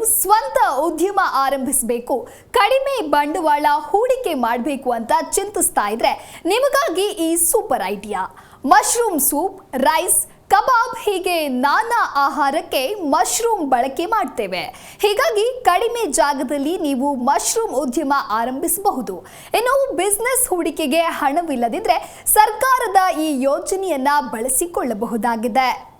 ಸ್ವಂತ ಉದ್ಯಮ ಆರಂಭಿಸಬೇಕು. ಕಡಿಮೆ ಬಂಡವಾಳ ಹೂಡಿಕೆ ಮಾಡಬೇಕು ಅಂತ ಚಿಂತಿಸ್ತಾ ಇದ್ರೆ ನಿಮಗಾಗಿ ಈ super idea. Mushroom soup, rice, kebab ಹೀಗೆ ನಾನಾ ಆಹಾರಕ್ಕೆ ಮಶ್ರೂಮ್ ಬಳಕೆ ಮಾಡ್ತೇವೆ. ಹೀಗಾಗಿ ಕಡಿಮೆ ಜಾಗದಲ್ಲಿ ನೀವು ಮಶ್ರೂಮ್ ಉದ್ಯಮ ಆರಂಭಿಸಬಹುದು. ಇನ್ನು ಬಿಸ್ನೆಸ್ ಹೂಡಿಕೆಗೆ ಹಣವಿಲ್ಲದಿದ್ರೆ ಸರ್ಕಾರದ ಈ ಯೋಜನೆಯನ್ನ ಬಳಸಿಕೊಳ್ಳಬಹುದಾಗಿದೆ.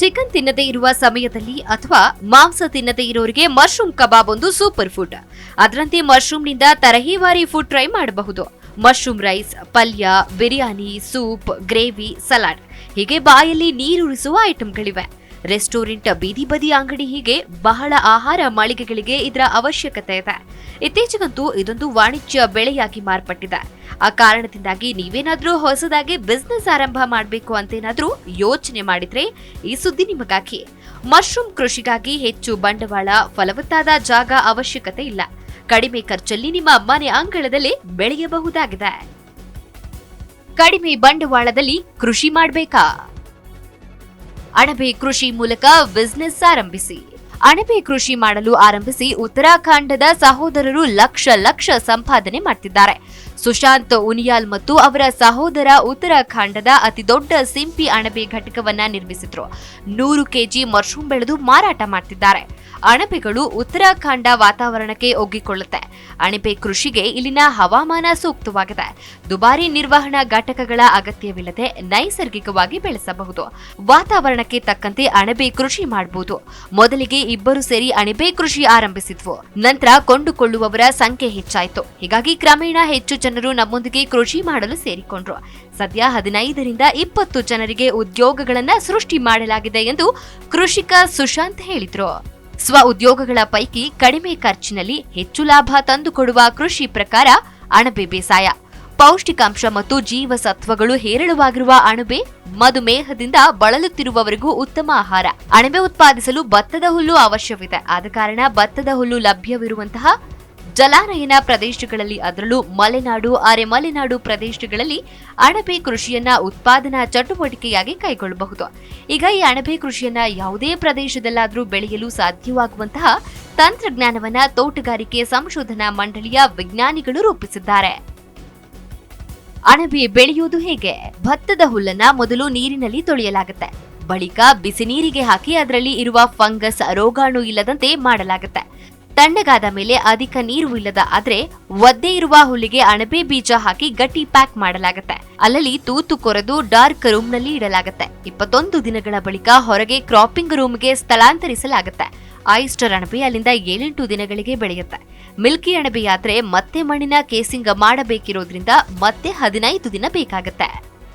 ಚಿಕನ್ ತಿನ್ನದೇ ಇರುವ ಸಮಯದಲ್ಲಿ ಅಥವಾ ಮಾಂಸ ತಿನ್ನದೇ ಇರೋರಿಗೆ ಮಶ್ರೂಮ್ ಕಬಾಬ್ ಒಂದು ಸೂಪರ್ ಫುಡ್. ಅದರಂತೆ ಮಶ್ರೂಮ್ನಿಂದ ತರಹೇವಾರಿ ಫುಡ್ ಟ್ರೈ ಮಾಡಬಹುದು. ಮಶ್ರೂಮ್ ರೈಸ್, ಪಲ್ಯ, ಬಿರಿಯಾನಿ, ಸೂಪ್, ಗ್ರೇವಿ, ಸಲಾಡ್. ಹೀಗೆ ಬಾಯಲ್ಲಿ ನೀರುರಿಸುವ ಐಟಂಗಳಿವೆ ರೆಸ್ಟೋರೆಂಟ್ ಬೀದಿ ಬದಿ ಅಂಗಡಿ ಹೀಗೆ ಬಹಳ ಆಹಾರ ಮಳಿಗೆಗಳಿಗೆ ಇದರ ಅವಶ್ಯಕತೆ ಇದೆ. ಇತ್ತೀಚೆಗಂತೂ ಇದೊಂದು ವಾಣಿಜ್ಯ ಬೆಳೆಯಾಗಿ ಮಾರ್ಪಟ್ಟಿದೆ. ಆ ಕಾರಣದಿಂದಾಗಿ ನೀವೇನಾದರೂ ಹೊಸದಾಗಿ ಬಿಸ್ನೆಸ್ ಆರಂಭ ಮಾಡಬೇಕು ಅಂತೇನಾದರೂ ಯೋಚನೆ ಮಾಡಿದ್ರೆ ಈ ಸುದ್ದಿ ನಿಮಗಾಗಿ. ಮಶ್ರೂಮ್ ಕೃಷಿಗಾಗಿ ಹೆಚ್ಚು ಬಂಡವಾಳ, ಫಲವತ್ತಾದ ಜಾಗ ಅವಶ್ಯಕತೆ ಇಲ್ಲ. ಕಡಿಮೆ ಖರ್ಚಲ್ಲಿ ನಿಮ್ಮ ಮನೆ ಅಂಗಳದಲ್ಲಿ ಬೆಳೆಯಬಹುದಾಗಿದೆ. ಕಡಿಮೆ ಬಂಡವಾಳದಲ್ಲಿ ಕೃಷಿ ಮಾಡಬೇಕಾ? ಅಣಬೆ ಕೃಷಿ ಮೂಲಕ ಬಿಸ್ನೆಸ್ ಆರಂಭಿಸಿ. ಅಣಬೆ ಕೃಷಿ ಮಾಡಲು ಆರಂಭಿಸಿ ಉತ್ತರಾಖಂಡದ ಸಹೋದರರು ಲಕ್ಷ ಲಕ್ಷ ಸಂಪಾದನೆ ಮಾಡ್ತಿದ್ದಾರೆ. ಸುಶಾಂತ್ ಉನಿಯಾಲ್ ಮತ್ತು ಅವರ ಸಹೋದರ ಉತ್ತರಾಖಂಡದ ಅತಿದೊಡ್ಡ ಸಿಂಪಿ ಅಣಬೆ ಘಟಕವನ್ನ ನಿರ್ಮಿಸಿದ್ರು. ನೂರು ಕೆಜಿ ಮಶ್ರೂಮ್ ಬೆಳೆದು ಮಾರಾಟ ಮಾಡ್ತಿದ್ದಾರೆ. ಅಣಬೆಗಳು ಉತ್ತರಾಖಂಡ ವಾತಾವರಣಕ್ಕೆ ಒಗ್ಗಿಕೊಳ್ಳುತ್ತೆ. ಅಣಬೆ ಕೃಷಿಗೆ ಇಲ್ಲಿನ ಹವಾಮಾನ ಸೂಕ್ತವಾಗಿದೆ. ದುಬಾರಿ ನಿರ್ವಹಣಾ ಘಟಕಗಳ ಅಗತ್ಯವಿಲ್ಲದೆ ನೈಸರ್ಗಿಕವಾಗಿ ಬೆಳೆಸಬಹುದು. ವಾತಾವರಣಕ್ಕೆ ತಕ್ಕಂತೆ ಅಣಬೆ ಕೃಷಿ ಮಾಡಬಹುದು ಮೊದಲಿಗೆ ಇಬ್ಬರು ಸೇರಿ ಅಣಬೆ ಕೃಷಿ ಆರಂಭಿಸಿದ್ವು. ನಂತರ ಕೊಂಡುಕೊಳ್ಳುವವರ ಸಂಖ್ಯೆ ಹೆಚ್ಚಾಯಿತು. ಹೀಗಾಗಿ ಕ್ರಮೇಣ ಹೆಚ್ಚು ಜನರು ನಮ್ಮೊಂದಿಗೆ ಕೃಷಿ ಮಾಡಲು ಸೇರಿಕೊಂಡ್ರು. ಸದ್ಯ ಹದಿನೈದರಿಂದ ಇಪ್ಪತ್ತು ಜನರಿಗೆ ಉದ್ಯೋಗಗಳನ್ನ ಸೃಷ್ಟಿ ಮಾಡಲಾಗಿದೆ ಎಂದು ಕೃಷಿಕ ಸುಶಾಂತ್ ಹೇಳಿದ್ರು. ಸ್ವ ಉದ್ಯೋಗಗಳ ಪೈಕಿ ಕಡಿಮೆ ಖರ್ಚಿನಲ್ಲಿ ಹೆಚ್ಚು ಲಾಭ ತಂದುಕೊಡುವ ಕೃಷಿ ಪ್ರಕಾರ ಅಣಬೆ ಬೇಸಾಯ. ಪೌಷ್ಟಿಕಾಂಶ ಮತ್ತು ಜೀವಸತ್ವಗಳು ಹೇರಳವಾಗಿರುವ ಅಣಬೆ ಮಧುಮೇಹದಿಂದ ಬಳಲುತ್ತಿರುವವರಿಗೂ ಉತ್ತಮ ಆಹಾರ. ಅಣಬೆ ಉತ್ಪಾದಿಸಲು ಭತ್ತದ ಹುಲ್ಲು ಅವಶ್ಯವಿದೆ. ಆದ ಕಾರಣ ಭತ್ತದ ಹುಲ್ಲು ಲಭ್ಯವಿರುವಂತಹ ಜಲಾನಯನ ಪ್ರದೇಶಗಳಲ್ಲಿ ಅದರಲ್ಲೂ ಮಲೆನಾಡು, ಅರೆ ಮಲೆನಾಡು ಪ್ರದೇಶಗಳಲ್ಲಿ ಅಣಬೆ ಕೃಷಿಯನ್ನ ಉತ್ಪಾದನಾ ಚಟುವಟಿಕೆಯಾಗಿ ಕೈಗೊಳ್ಳಬಹುದು. ಈಗ ಈ ಅಣಬೆ ಕೃಷಿಯನ್ನ ಯಾವುದೇ ಪ್ರದೇಶದಲ್ಲಾದರೂ ಬೆಳೆಯಲು ಸಾಧ್ಯವಾಗುವಂತಹ ತಂತ್ರಜ್ಞಾನವನ್ನ ತೋಟಗಾರಿಕೆ ಸಂಶೋಧನಾ ಮಂಡಳಿಯ ವಿಜ್ಞಾನಿಗಳು ರೂಪಿಸಿದ್ದಾರೆ. ಅಣಬೆ ಬೆಳೆಯುವುದು ಹೇಗೆ? ಭತ್ತದ ಹುಲ್ಲನ್ನ ಮೊದಲು ನೀರಿನಲ್ಲಿ ತೊಳೆಯಲಾಗುತ್ತೆ. ಬಳಿಕ ಬಿಸಿ ನೀರಿಗೆ ಹಾಕಿ ಅದರಲ್ಲಿ ಇರುವ ಫಂಗಸ್, ರೋಗಾಣು ಇಲ್ಲದಂತೆ ಮಾಡಲಾಗುತ್ತೆ. ತಣ್ಣಗಾದ ಮೇಲೆ ಅಧಿಕ ನೀರು ಇಲ್ಲದ ಆದ್ರೆ ಒದ್ದೆ ಇರುವ ಹುಲ್ಲಿಗೆ ಅಣಬೆ ಬೀಜ ಹಾಕಿ ಗಟ್ಟಿ ಪ್ಯಾಕ್ ಮಾಡಲಾಗುತ್ತೆ. ಅಲ್ಲಲ್ಲಿ ತೂತು ಕೊರೆದು ಡಾರ್ಕ್ ರೂಮ್ನಲ್ಲಿ ಇಡಲಾಗುತ್ತೆ. ಇಪ್ಪತ್ತೊಂದು ದಿನಗಳ ಬಳಿಕ ಹೊರಗೆ ಕ್ರಾಪಿಂಗ್ ರೂಮ್ಗೆ ಸ್ಥಳಾಂತರಿಸಲಾಗುತ್ತೆ. ಆಯಿಸ್ಟರ್ ಅಣಬೆ ಅಲ್ಲಿಂದ ಏಳೆಂಟು ದಿನಗಳಿಗೆ ಬೆಳೆಯುತ್ತೆ. ಮಿಲ್ಕಿ ಅಣಬೆಯಾದ್ರೆ ಮತ್ತೆ ಮಣ್ಣಿನ ಕೇಸಿಂಗ್ ಮಾಡಬೇಕಿರೋದ್ರಿಂದ ಮತ್ತೆ ಹದಿನೈದು ದಿನ ಬೇಕಾಗುತ್ತೆ.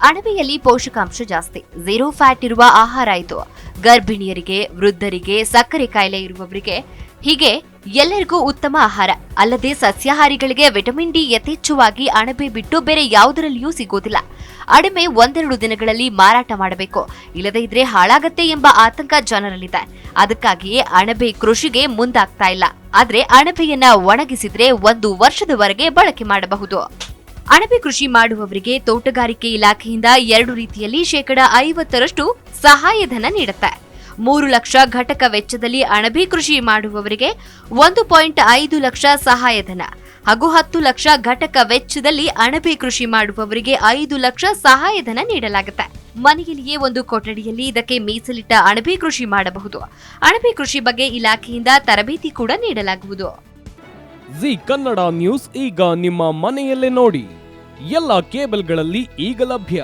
ಅಣಬೆಯಲ್ಲಿ ಪೋಷಕಾಂಶ ಜಾಸ್ತಿ. ಝೀರೋ ಫ್ಯಾಟ್ ಇರುವ ಆಹಾರ ಇದು ಗರ್ಭಿಣಿಯರಿಗೆ, ವೃದ್ಧರಿಗೆ, ಸಕ್ಕರೆ ಕಾಯಿಲೆ ಇರುವವರಿಗೆ ಹೀಗೆ ಎಲ್ಲರಿಗೂ ಉತ್ತಮ ಆಹಾರ. ಅಲ್ಲದೆ ಸಸ್ಯಾಹಾರಿಗಳಿಗೆ ವಿಟಮಿನ್ ಡಿ ಯಥೇಚ್ಛವಾಗಿ ಅಣಬೆ ಬಿಟ್ಟು ಬೇರೆ ಯಾವುದರಲ್ಲಿಯೂ ಸಿಗೋದಿಲ್ಲ. ಅಣಬೆ ಒಂದೆರಡು ದಿನಗಳಲ್ಲಿ ಮಾರಾಟ ಮಾಡಬೇಕು. ಇಲ್ಲದೇ ಇದ್ರೆ ಹಾಳಾಗತ್ತೆ ಎಂಬ ಆತಂಕ ಜನರಲ್ಲಿದೆ. ಅದಕ್ಕಾಗಿಯೇ ಅಣಬೆ ಕೃಷಿಗೆ ಮುಂದಾಗ್ತಾ ಇಲ್ಲ. ಆದ್ರೆ ಅಣಬೆಯನ್ನ ಒಣಗಿಸಿದ್ರೆ ಒಂದು ವರ್ಷದವರೆಗೆ ಬಳಕೆ ಮಾಡಬಹುದು. ಅಣಬೆ ಕೃಷಿ ಮಾಡುವವರಿಗೆ ತೋಟಗಾರಿಕೆ ಇಲಾಖೆಯಿಂದ ಎರಡು ರೀತಿಯಲ್ಲಿ ಶೇಕಡಾ ಐವತ್ತರಷ್ಟು ಸಹಾಯಧನ ನೀಡುತ್ತೆ. ಮೂರು ಲಕ್ಷ ಘಟಕ ವೆಚ್ಚದಲ್ಲಿ ಅಣಬೆ ಕೃಷಿ ಮಾಡುವವರಿಗೆ ಒಂದು ಪಾಯಿಂಟ್ ಐದು ಲಕ್ಷ ಸಹಾಯಧನ ಹಾಗೂ ಹತ್ತು ಲಕ್ಷ ಘಟಕ ವೆಚ್ಚದಲ್ಲಿ ಅಣಬೆ ಕೃಷಿ ಮಾಡುವವರಿಗೆ ಐದು ಲಕ್ಷ ಸಹಾಯಧನ ನೀಡಲಾಗುತ್ತೆ. ಮನೆಯಲ್ಲಿಯೇ ಒಂದು ಕೊಠಡಿಯಲ್ಲಿ ಇದಕ್ಕೆ ಮೀಸಲಿಟ್ಟ ಅಣಬೆ ಕೃಷಿ ಮಾಡಬಹುದು. ಅಣಬೆ ಕೃಷಿ ಬಗ್ಗೆ ಇಲಾಖೆಯಿಂದ ತರಬೇತಿ ಕೂಡ ನೀಡಲಾಗುವುದು. ಜಿ ಕನ್ನಡ ನ್ಯೂಸ್ ಈಗ ನಿಮ್ಮ ಮನೆಯಲ್ಲೇ ನೋಡಿ. ಎಲ್ಲ ಕೇಬಲ್ಗಳಲ್ಲಿ ಈಗ ಲಭ್ಯ.